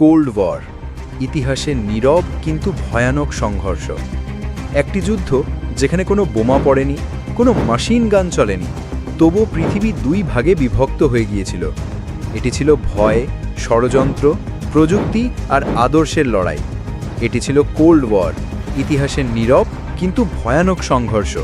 Cold war, ইতিহাসে নীরব কিন্তু ভয়ানক সংঘর্ষ। একটি যুদ্ধ যেখানে কোনো বোমা পড়েনি, কোনো মেশিন গান চলেনি, তবুও পৃথিবী দুই ভাগে বিভক্ত হয়ে গিয়েছিল। এটি ছিল ভয়, ষড়যন্ত্র, প্রযুক্তি আর আদর্শের লড়াই। এটি ছিল কোল্ড ওয়ার ইতিহাসের নীরব কিন্তু ভয়ানক সংঘর্ষ।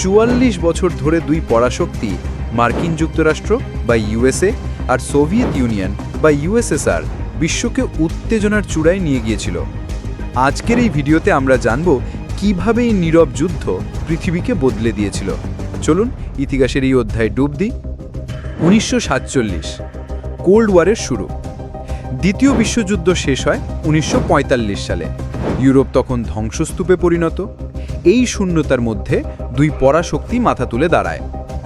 চুয়াল্লিশ বছর ধরে দুই পরাশক্তি, মার্কিন যুক্তরাষ্ট্র বা ইউএসএ, আর সোভিয়েত ইউনিয়ন বা ইউএসএসআর বিশ্বকে উত্তেজনার চূড়ায় নিয়ে গিয়েছিল। আজকের এই ভিডিওতে আমরা জানব কীভাবে এই নীরব যুদ্ধ পৃথিবীকে বদলে দিয়েছিল। চলুন ইতিহাসের এই অধ্যায় ডুব দিই। উনিশশো সাতচল্লিশ, কোল্ড ওয়ারের শুরু। দ্বিতীয় বিশ্বযুদ্ধ শেষ হয় উনিশশো পঁয়তাল্লিশ সালে। ইউরোপ তখন ধ্বংসস্তূপে পরিণত। এই শূন্যতার মধ্যে দুই পরাশক্তি মাথা তুলে দাঁড়ায়।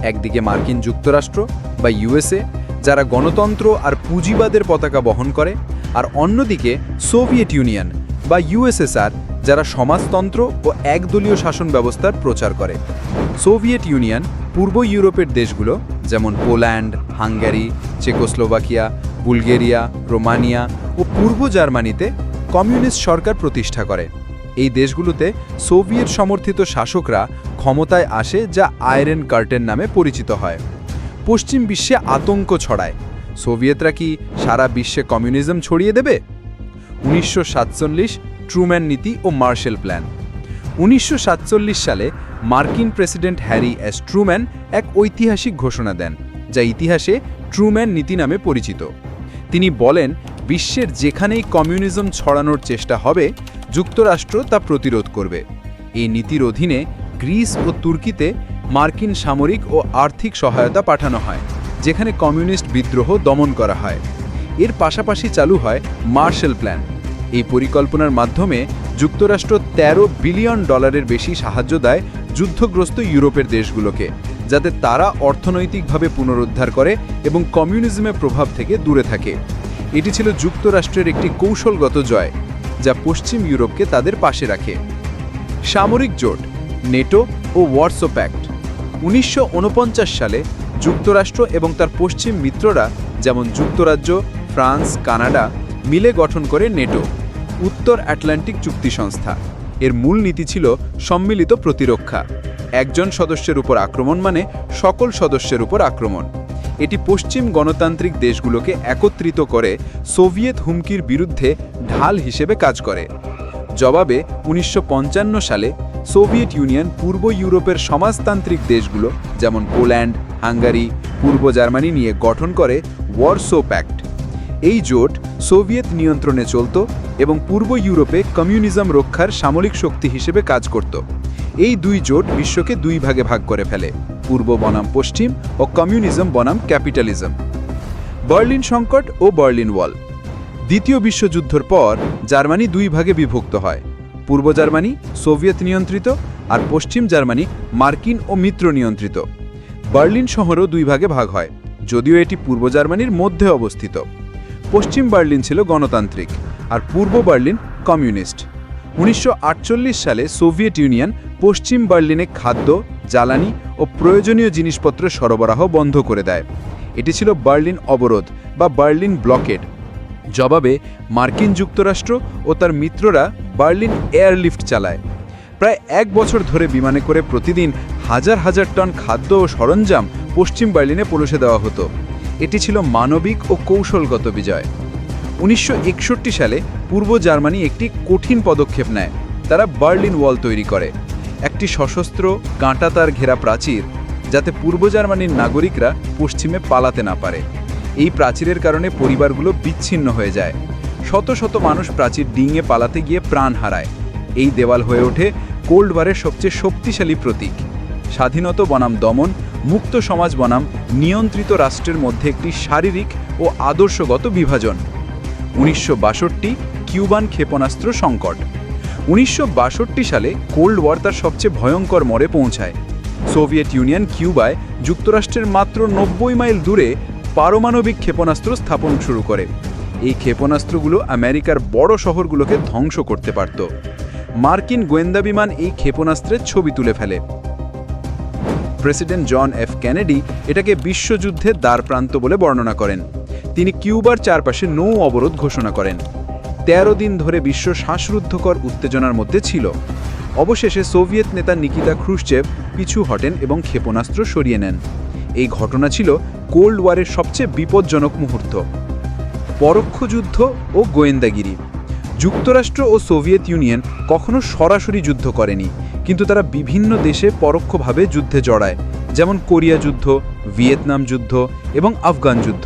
একদিকে মার্কিন যুক্তরাষ্ট্র বা ইউএসএ যারা গণতন্ত্র আর পুঁজিবাদের পতাকা বহন করে, আর অন্যদিকে সোভিয়েত ইউনিয়ন বা ইউএসএসআর যারা সমাজতন্ত্র ও একদলীয় শাসন ব্যবস্থার প্রচার করে। সোভিয়েত ইউনিয়ন পূর্ব ইউরোপের দেশগুলো যেমন Poland, Hungary, Czechoslovakia, Bulgaria, Romania ও পূর্ব জার্মানিতে কমিউনিস্ট সরকার প্রতিষ্ঠা করে। এই দেশগুলোতে সোভিয়েত সমর্থিত শাসকরা ক্ষমতায় আসে যা আয়রন কার্টেন নামে পরিচিত হয়। পশ্চিম বিশ্বে আতঙ্ক ছড়ায়। সোভিয়েতরা কি সারা বিশ্বে কমিউনিজম ছড়িয়ে দেবে? উনিশশো সাতচল্লিশ ট্রুম্যান নীতি ও মার্শাল প্ল্যান। উনিশশো সাতচল্লিশ সালে মার্কিন প্রেসিডেন্ট হ্যারি এস ট্রুম্যান এক ঐতিহাসিক ঘোষণা দেন, যা ইতিহাসে ট্রুম্যান নীতি নামে পরিচিত। তিনি বলেন, বিশ্বের যেখানেই কমিউনিজম ছড়ানোর চেষ্টা হবে, যুক্তরাষ্ট্র তা প্রতিরোধ করবে। এই নীতির অধীনে গ্রিস ও তুর্কিতে মার্কিন সামরিক ও আর্থিক সহায়তা পাঠানো হয়, যেখানে কমিউনিস্ট বিদ্রোহ দমন করা হয়। এর পাশাপাশি চালু হয় মার্শাল প্ল্যান। এই পরিকল্পনার মাধ্যমে যুক্তরাষ্ট্র ১৩ বিলিয়ন ডলারের বেশি সাহায্য দেয় যুদ্ধগ্রস্ত ইউরোপের দেশগুলোকে, যাতে তারা অর্থনৈতিকভাবে পুনরুদ্ধার করে এবং কমিউনিজমের প্রভাব থেকে দূরে থাকে। এটি ছিল যুক্তরাষ্ট্রের একটি কৌশলগত জয়, যা পশ্চিম ইউরোপকে তাদের পাশে রাখে। সামরিক জোট, নেটো ও ওয়ার্সো প্যাক্ট উনিশশো ঊনপঞ্চাশ সালে যুক্তরাষ্ট্র এবং তার পশ্চিম মিত্ররা, যেমন যুক্তরাজ্য, ফ্রান্স, কানাডা, মিলে গঠন করে নেটো, উত্তর আটলান্টিক চুক্তি সংস্থা। এর মূল নীতি ছিল সম্মিলিত প্রতিরক্ষা। একজন সদস্যের উপর আক্রমণ মানে সকল সদস্যের উপর আক্রমণ। এটি পশ্চিম গণতান্ত্রিক দেশগুলোকে একত্রিত করে সোভিয়েত হুমকির বিরুদ্ধে ঢাল হিসেবে কাজ করে। জবাবে উনিশশো পঞ্চান্ন সালে সোভিয়েত ইউনিয়ন পূর্ব ইউরোপের সমাজতান্ত্রিক দেশগুলো, যেমন পোল্যান্ড, হাঙ্গারি, পূর্ব জার্মানি নিয়ে গঠন করে ওয়ারসো প্যাক্ট। এই জোট সোভিয়েত নিয়ন্ত্রণে চলত এবং পূর্ব ইউরোপে কমিউনিজম রক্ষার সামরিক শক্তি হিসেবে কাজ করত। এই দুই জোট বিশ্বকে দুই ভাগে ভাগ করে ফেলে, পূর্ব বনাম পশ্চিম ও কমিউনিজম বনাম ক্যাপিটালিজম। বার্লিন সংকট ও বার্লিন ওয়াল। দ্বিতীয় বিশ্বযুদ্ধের পর জার্মানি দুই ভাগে বিভক্ত হয়। পূর্ব জার্মানি, সোভিয়েত নিয়ন্ত্রিত আর পশ্চিম জার্মানি, মার্কিন ও মিত্র নিয়ন্ত্রিত। বার্লিন শহরও দুই ভাগে ভাগ হয়, যদিও এটি পূর্ব জার্মানির মধ্যে অবস্থিত। পশ্চিম বার্লিন ছিল গণতান্ত্রিক আর পূর্ব বার্লিন কমিউনিস্ট। উনিশশো আটচল্লিশ সালে সোভিয়েত ইউনিয়ন পশ্চিম বার্লিনে খাদ্য, জ্বালানি ও প্রয়োজনীয় জিনিসপত্র সরবরাহ বন্ধ করে দেয়। এটি ছিল বার্লিন অবরোধ বা বার্লিন ব্লকেড। জবাবে মার্কিন যুক্তরাষ্ট্র ও তার মিত্ররা বার্লিন এয়ারলিফট চালায়। প্রায় এক বছর ধরে বিমানে করে প্রতিদিন হাজার হাজার টন খাদ্য ও সরঞ্জাম পশ্চিম বার্লিনে পৌঁছে দেওয়া হতো। এটি ছিল মানবিক ও কৌশলগত বিজয়। উনিশশো একষট্টি সালে পূর্ব জার্মানি একটি কঠিন পদক্ষেপ নেয়। তারা বার্লিন ওয়াল তৈরি করে। একটি সশস্ত্র কাঁটাতার ঘেরা প্রাচীর যাতে পূর্ব জার্মানির নাগরিকরা পশ্চিমে পালাতে না পারে। এই প্রাচীরের কারণে পরিবারগুলো বিচ্ছিন্ন হয়ে যায়। শত শত মানুষ প্রাচীর ডিঙে পালাতে গিয়ে প্রাণ হারায়। এই দেওয়াল হয়ে ওঠে কোল্ড ওয়ারের সবচেয়ে শক্তিশালী প্রতীক। স্বাধীনত বনাম দমন, মুক্ত সমাজ বনাম, নিয়ন্ত্রিত রাষ্ট্রের মধ্যে একটি শারীরিক ও আদর্শগত বিভাজন। উনিশশো বাষট্টি কিউবান ক্ষেপণাস্ত্র সংকট। উনিশশো বাষট্টি সালে কোল্ড ওয়ার তার সবচেয়ে ভয়ঙ্কর মরে পৌঁছায়। সোভিয়েত ইউনিয়ন কিউবায় যুক্তরাষ্ট্রের মাত্র নব্বই মাইল দূরে পারমাণবিক ক্ষেপণাস্ত্র স্থাপন শুরু করে। এই ক্ষেপণাস্ত্রগুলো আমেরিকার বড় শহরগুলোকে ধ্বংস করতে পারত। মার্কিন গোয়েন্দা বিমান এই ক্ষেপণাস্ত্রের ছবি তুলে ফেলে। প্রেসিডেন্ট জন এফ কেনেডি এটাকে বিশ্বযুদ্ধের দ্বারপ্রান্ত বলে বর্ণনা করেন। তিনি কিউবার চারপাশে নৌ অবরোধ ঘোষণা করেন। তেরো দিন ধরে বিশ্ব শ্বাসরুদ্ধকর উত্তেজনার মধ্যে ছিল। অবশেষে সোভিয়েত নেতা নিকিতা ক্রুশচেভ পিছু হটেন এবং ক্ষেপণাস্ত্র সরিয়ে নেন। এই ঘটনা ছিল কোল্ড ওয়ারের সবচেয়ে বিপজ্জনক মুহূর্ত। পরোক্ষ যুদ্ধ ও গোয়েন্দাগিরি। যুক্তরাষ্ট্র ও সোভিয়েত ইউনিয়ন কখনো সরাসরি যুদ্ধ করেনি, কিন্তু তারা বিভিন্ন দেশে পরোক্ষভাবে যুদ্ধে জড়ায়, যেমন কোরিয়া যুদ্ধ, ভিয়েতনাম যুদ্ধ এবং আফগান যুদ্ধ।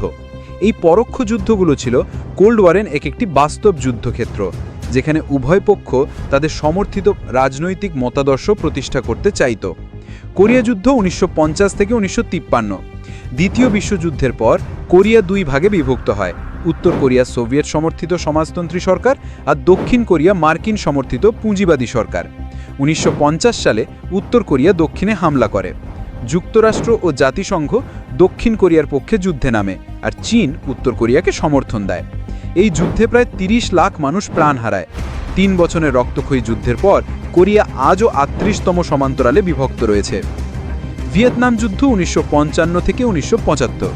এই পরোক্ষ যুদ্ধগুলো ছিল কোল্ড ওয়ারেন এক একটি বাস্তব যুদ্ধক্ষেত্র, যেখানে উভয় পক্ষ তাদের সমর্থিত রাজনৈতিক মতাদর্শ প্রতিষ্ঠা করতে চাইত। কোরিয়া যুদ্ধ উনিশশো পঞ্চাশ থেকে উনিশশো দ্বিতীয় বিশ্বযুদ্ধের পর কোরিয়া দুই ভাগে বিভক্ত হয়। উত্তর কোরিয়া সোভিয়েত সমর্থিত সমাজতন্ত্রী সরকার আর দক্ষিণ কোরিয়া মার্কিন সমর্থিত পুঁজিবাদী সরকার। উনিশশো পঞ্চাশ সালে উত্তর কোরিয়া দক্ষিণে হামলা করে। যুক্তরাষ্ট্র ও জাতিসংঘ দক্ষিণ কোরিয়ার পক্ষে যুদ্ধে নামে আর চীন উত্তর কোরিয়াকে সমর্থন দেয়। এই যুদ্ধে প্রায় ৩০ লাখ মানুষ প্রাণ হারায়। তিন বছরের রক্তক্ষয়ী যুদ্ধের পর কোরিয়া আজও আটত্রিশতম সমান্তরালে বিভক্ত রয়েছে। ভিয়েতনাম যুদ্ধ উনিশশো পঞ্চান্ন থেকে উনিশশো পঁচাত্তর।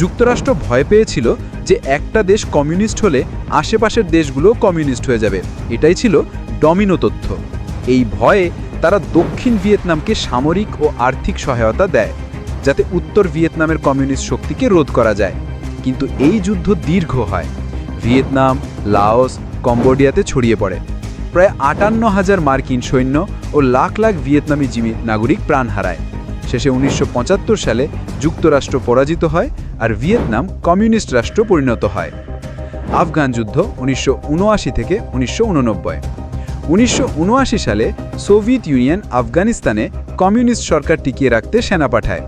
যুক্তরাষ্ট্র ভয় পেয়েছিল যে একটা দেশ কমিউনিস্ট হলে আশেপাশের দেশগুলো কমিউনিস্ট হয়ে যাবে। এটাই ছিল ডমিনো তথ্য। এই ভয়ে তারা দক্ষিণ ভিয়েতনামকে সামরিক ও আর্থিক সহায়তা দেয়, যাতে উত্তর ভিয়েতনামের কমিউনিস্ট শক্তিকে রোধ করা যায়। কিন্তু এই যুদ্ধ দীর্ঘ হয়। ভিয়েতনাম, লাওস, কম্বোডিয়াতে ছড়িয়ে পড়ে। প্রায় আটান্ন হাজার মার্কিন সৈন্য ও লাখ লাখ ভিয়েতনামি জিমি নাগরিক প্রাণ হারায়। শেষে উনিশশো পঁচাত্তর সালে যুক্তরাষ্ট্র পরাজিত হয় আর ভিয়েতনাম কমিউনিস্ট রাষ্ট্র পরিণত হয়। আফগান যুদ্ধ উনিশশো উনআশি থেকে উনিশশো উনিশশো সালে সোভিয়েত ইউনিয়ন আফগানিস্তানে কমিউনিস্ট সরকার টিকিয়ে রাখতে সেনা পাঠায়।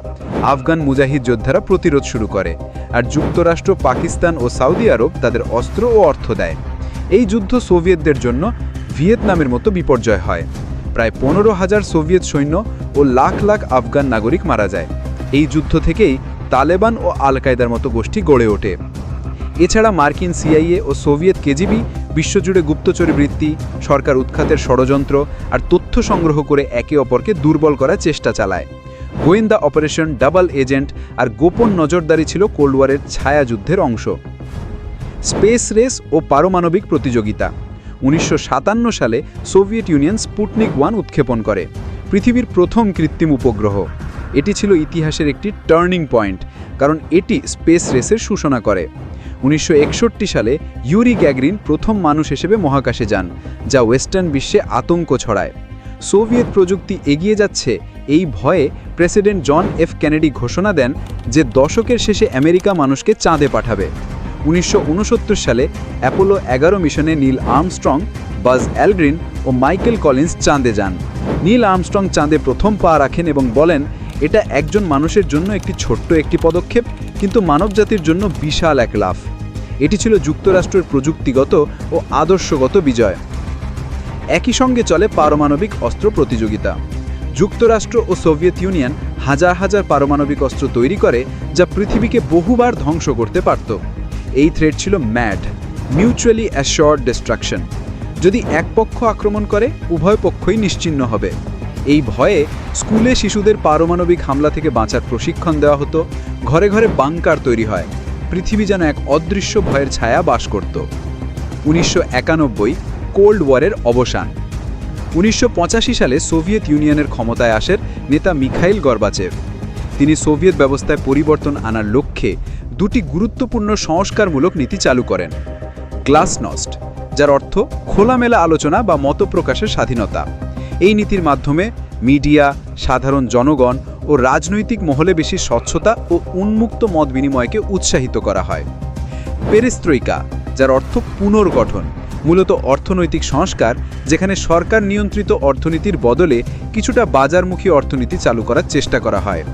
আফগান মুজাহিদ যোদ্ধারা প্রতিরোধ শুরু করে আর যুক্তরাষ্ট্র, পাকিস্তান ও সৌদি আরব তাদের অস্ত্র ও অর্থ দেয়। এই যুদ্ধ সোভিয়েতদের জন্য ভিয়েতনামের মতো বিপর্যয় হয়। প্রায় পনেরো হাজার সোভিয়েত সৈন্য ও লাখ লাখ আফগান নাগরিক মারা যায়। এই যুদ্ধ থেকেই তালেবান ও আল কায়দার মতো গোষ্ঠী গড়ে ওঠে। এছাড়া মার্কিন সিআইএ ও সোভিয়েত কেজিবি বিশ্বজুড়ে গুপ্তচরী বৃত্তি, সরকার উৎখাতের ষড়যন্ত্র আর তথ্য সংগ্রহ করে একে অপরকে দুর্বল করার চেষ্টা চালায়। গোয়েন্দা অপারেশন ডাবল এজেন্ট আর গোপন নজরদারি ছিল কোল্ড ওয়ারের ছায়াযুদ্ধের অংশ। স্পেস রেস ও পারমাণবিক প্রতিযোগিতা। উনিশশো সাতান্ন সালে সোভিয়েত ইউনিয়ন স্পুটনিক ওয়ান উৎক্ষেপণ করে, পৃথিবীর প্রথম কৃত্রিম উপগ্রহ। এটি ছিল ইতিহাসের একটি টার্নিং পয়েন্ট, কারণ এটি স্পেস রেসের সূচনা করে। উনিশশো একষট্টি সালে ইউরি গ্যাগরিন প্রথম মানুষ হিসেবে মহাকাশে যান, যা ওয়েস্টার্ন বিশ্বে আতঙ্ক ছড়ায়। সোভিয়েত প্রযুক্তি এগিয়ে যাচ্ছে এই ভয়ে প্রেসিডেন্ট জন এফ কেনেডি ঘোষণা দেন যে দশকের শেষে আমেরিকা মানুষকে চাঁদে পাঠাবে। উনিশশো উনসত্তর সালে অ্যাপোলো এগারো মিশনে নীল আর্মস্ট্রং, বাজ অ্যালগ্রিন ও মাইকেল কলিন্স চাঁদে যান। নীল আর্মস্ট্রং চাঁদে প্রথম পা রাখেন এবং বলেন, এটা একজন মানুষের জন্য একটি ছোট্ট একটি পদক্ষেপ, কিন্তু মানবজাতির জন্য বিশাল এক লাভ এটি ছিল যুক্তরাষ্ট্রের প্রযুক্তিগত ও আদর্শগত বিজয়। একই সঙ্গে চলে পারমাণবিক অস্ত্র প্রতিযোগিতা। যুক্তরাষ্ট্র ও সোভিয়েত ইউনিয়ন হাজার হাজার পারমাণবিক অস্ত্র তৈরি করে, যা পৃথিবীকে বহুবার ধ্বংস করতে পারত। এই থ্রেড ছিল ম্যাড মিউচুয়ালি অ্যাশোর্ড ডিস্ট্রাকশন যদি এক পক্ষ আক্রমণ করে, উভয় পক্ষই নিশ্চিহ্ন হবে। এই ভয়ে স্কুলে শিশুদের পারমাণবিক হামলা থেকে বাঁচার প্রশিক্ষণ দেওয়া হতো, ঘরে ঘরে বাংকার তৈরি হয়, পৃথিবী যেন এক অদৃশ্য ভয়ের ছায়া বাস করত। উনিশশো একানব্বই কোল্ড ওয়ারের অবসান। উনিশশো পঁচাশি সালে সোভিয়েত ইউনিয়নের ক্ষমতায় আসের নেতা মিখাইল গর্বাচেভ। তিনি সোভিয়েত ব্যবস্থায় পরিবর্তন আনার লক্ষ্যে দুটি গুরুত্বপূর্ণ সংস্কারমূলক নীতি চালু করেন। গ্লাসনস্ট, যার অর্থ খোলামেলা আলোচনা বা মত প্রকাশের স্বাধীনতা। এই নীতির মাধ্যমে মিডিয়া, সাধারণ জনগণ ও রাজনৈতিক মহলে বেশি স্বচ্ছতা ও উন্মুক্ত মত বিনিময়কে উৎসাহিত করা হয়। পেরিস্ত্রৈকা যার অর্থ পুনর্গঠন, মূলত অর্থনৈতিক সংস্কার, যেখানে সরকার নিয়ন্ত্রিত অর্থনীতির বদলে কিছুটা বাজারমুখী অর্থনীতি চালু করার চেষ্টা করা হয়।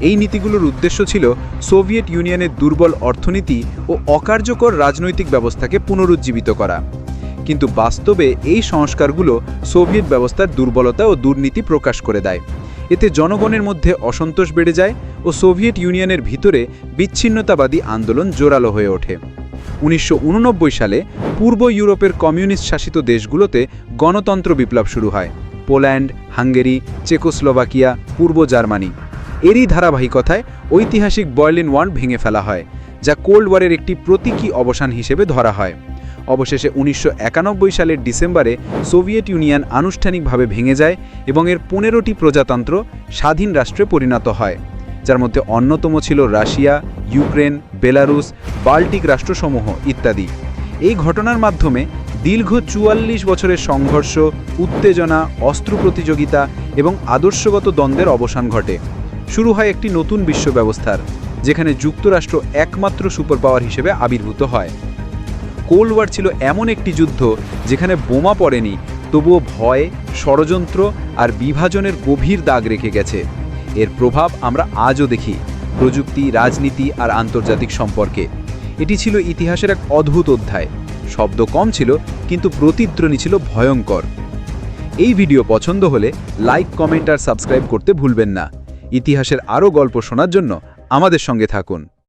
এই নীতিগুলোর উদ্দেশ্য ছিল সোভিয়েত ইউনিয়নের দুর্বল অর্থনীতি ও অকার্যকর রাজনৈতিক ব্যবস্থাকে পুনরুজ্জীবিত করা। কিন্তু বাস্তবে এই সংস্কারগুলো সোভিয়েত ব্যবস্থার দুর্বলতা ও দুর্নীতি প্রকাশ করে দেয়। এতে জনগণের মধ্যে অসন্তোষ বেড়ে যায় ও সোভিয়েত ইউনিয়নের ভিতরে বিচ্ছিন্নতাবাদী আন্দোলন জোরালো হয়ে ওঠে। উনিশশো উননব্বই সালে পূর্ব ইউরোপের কমিউনিস্ট শাসিত দেশগুলোতে গণতন্ত্র বিপ্লব শুরু হয়। পোল্যান্ড, হাঙ্গেরি, চেকোস্লোভাকিয়া, পূর্ব জার্মানি। এরই ধারাবাহিকতায় ঐতিহাসিক বার্লিন ওয়ান ভেঙে ফেলা হয়, যা কোল্ড ওয়ারের একটি প্রতীকী অবসান হিসেবে ধরা হয়। অবশেষে উনিশশো একানব্বই সালের ডিসেম্বরে সোভিয়েত ইউনিয়ন আনুষ্ঠানিকভাবে ভেঙে যায় এবং এর পনেরোটি প্রজাতন্ত্র স্বাধীন রাষ্ট্রে পরিণত হয়, যার মধ্যে অন্যতম ছিল রাশিয়া, ইউক্রেন বেলারুস বাল্টিক রাষ্ট্রসমূহ ইত্যাদি। এই ঘটনার মাধ্যমে দীর্ঘ চুয়াল্লিশ বছরের সংঘর্ষ, উত্তেজনা, অস্ত্র প্রতিযোগিতা এবং আদর্শগত দ্বন্দ্বের অবসান ঘটে। শুরু হয় একটি নতুন বিশ্ব ব্যবস্থার, যেখানে যুক্তরাষ্ট্র একমাত্র সুপার পাওয়ার হিসেবে আবির্ভূত হয়। কোল্ড ওয়ার ছিল এমন একটি যুদ্ধ, যেখানে বোমা পড়েনি, তবুও ভয়, ষড়যন্ত্র আর বিভাজনের গভীর দাগ রেখে গেছে। এর প্রভাব আমরা আজও দেখি, প্রযুক্তি, রাজনীতি আর আন্তর্জাতিক সম্পর্কে। এটি ছিল ইতিহাসের এক অদ্ভুত অধ্যায়। শব্দ কম ছিল, কিন্তু প্রতিদ্রণী ছিল ভয়ঙ্কর। এই ভিডিও পছন্দ হলে লাইক, কমেন্ট আর সাবস্ক্রাইব করতে ভুলবেন না। ইতিহাসের আরও গল্প শোনার জন্য আমাদের সঙ্গে থাকুন।